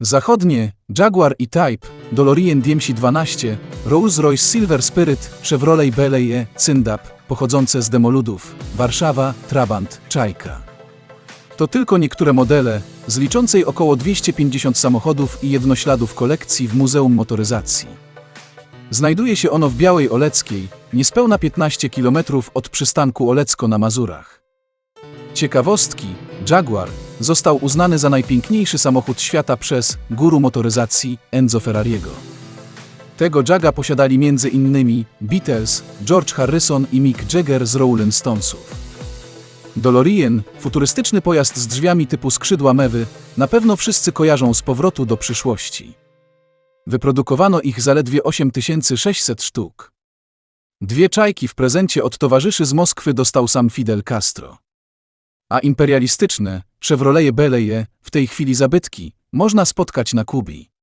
Zachodnie Jaguar E-Type, DeLorean DMC-12, Rolls-Royce Silver Spirit, Chevrolet Bel Air, Cyndap, pochodzące z demoludów, Warszawa, Trabant, Czajka. To tylko niektóre modele z liczącej około 250 samochodów i jednośladów kolekcji w Muzeum Motoryzacji. Znajduje się ono w Białej Oleckiej, niespełna 15 km od przystanku Olecko na Mazurach. Ciekawostki, Jaguar został uznany za najpiękniejszy samochód świata przez guru motoryzacji Enzo Ferrariego. Tego Jaga posiadali m.in. Beatles, George Harrison i Mick Jagger z Rolling Stonesów. DeLorean, futurystyczny pojazd z drzwiami typu skrzydła mewy, na pewno wszyscy kojarzą z powrotu do przyszłości. Wyprodukowano ich zaledwie 8600 sztuk. Dwie czajki w prezencie od towarzyszy z Moskwy dostał sam Fidel Castro. A imperialistyczne Chevrolet Bel Air, w tej chwili zabytki, można spotkać na Kubii.